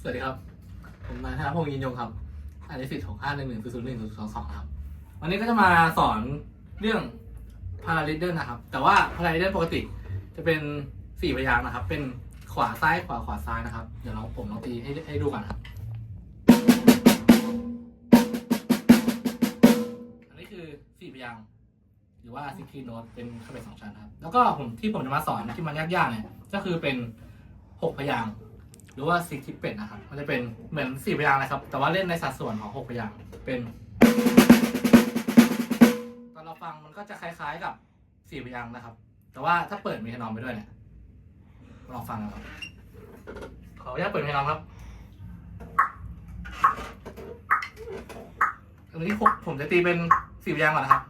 สวัสดีครับ ผมนายธนพงศ์ยินยงครับอันนี้สิทธิ์ของห้าหนึ่งหนึ่งศูนย์หนึ่งศูนย์สองสองครับ วันนี้ก็จะมาสอนเรื่องพาราลิเดอร์นะครับ แต่ว่าพาราลิเดอร์ปกติจะเป็นสี่พยางค์นะครับ เป็นขวาซ้ายขวาขวาซ้ายนะครับ เดี๋ยวลองผมลองตีให้ให้ดูก่อนครับ อันนี้คือสี่พยางค์หรือว่าซิกคีโนตเป็นคาเบสองชั้นครับ แล้วก็ผมที่ผมจะมาสอนที่มันยากๆเนี่ย ก็คือเป็นหกพยางค์ หรือว่าซิกทิปเป็ดนะครับ มันจะเป็นเหมือนสี่พยางค์นะครับ แต่ว่าเล่นในสัดส่วนของหกพยางค์เป็นตอนเราฟังมันก็จะคล้ายๆกับสี่พยางค์นะครับ แต่ว่าถ้าเปิดมีทนอมไปด้วยเนี่ยลองฟังนะครับ ขออนุญาตเปิดมีทนอมครับอันนี้ผมผมจะตีเป็นสี่พยางค์ก่อนนะครับ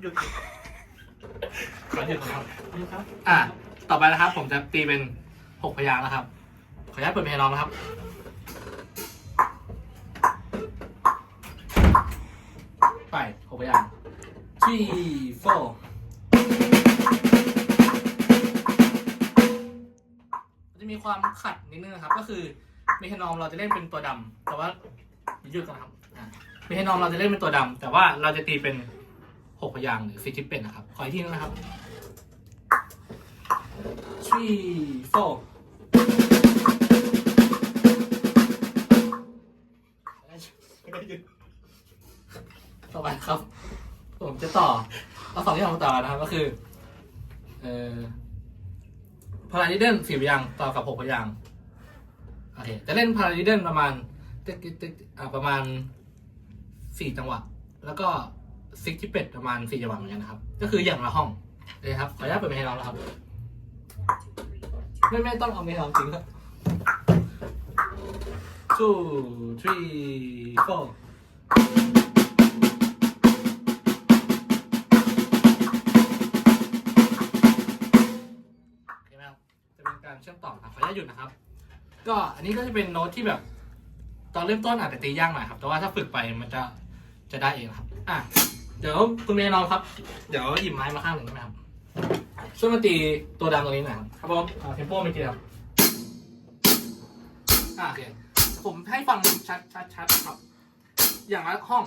หยุดหยุดขอหยุดก่อนครับนี่ครับอะต่อไปนะครับ ผมจะตีเป็นหกพยางค์นะครับ ขออนุญาตเปิดเพลงน้องนะครับ ไปหกพยางค์ three four มันจะมีความขัดนิดนึงนะครับ ก็คือเมทานอมเราจะเล่นเป็นตัวดำแต่ว่าหยุดก่อนครับอะเมทานอมเราจะเล่นเป็นตัวดำแต่ว่าเราจะตีเป็น หกพยางค์หรือซิจิเป็นนะครับ ขออีกทีนึงนะครับ three four ต่อไปครับ ผมจะต่อเอาสองที่ผมต่อนะครับ ก็คือ เอ่อพาราดิเดนสี่พยางค์ต่อกับหกพยางค์โอเค จะเล่นพาราดิเดนประมาณตึกตึกตึกอ่าประมาณสี่จังหวะ แล้วก็ ซิกที่เป็ดประมาณสี่จังหวะเหมือนกันนะครับ ก็คืออย่างละห้องเลยครับ ขออนุญาตเปิดเพลงให้เราแล้วครับ ไม่ไม่ต้องเอาเพลงเราจริงครับ two three four เคไหมครับจะเป็นการเชื่อมต่อครับขออนุญาตหยุดนะครับ ก็อันนี้ก็จะเป็นโน้ตที่แบบ ตอนเริ่มต้นอาจจะตียากหน่อยครับ แต่ว่าถ้าฝึกไปมันจะจะได้เองครับ อะ เดี๋ยวคุณเมย์ลองครับ เดี๋ยวหยิบไม้มาข้างหนึ่งได้ไหมครับ ช่วยมาตีตัวดำตรงนี้หน่อยครับครับผมเทมโปไม่ตีครับอะโอเคผมให้ฟังชัดชัดชัดครับ อย่างละห้อง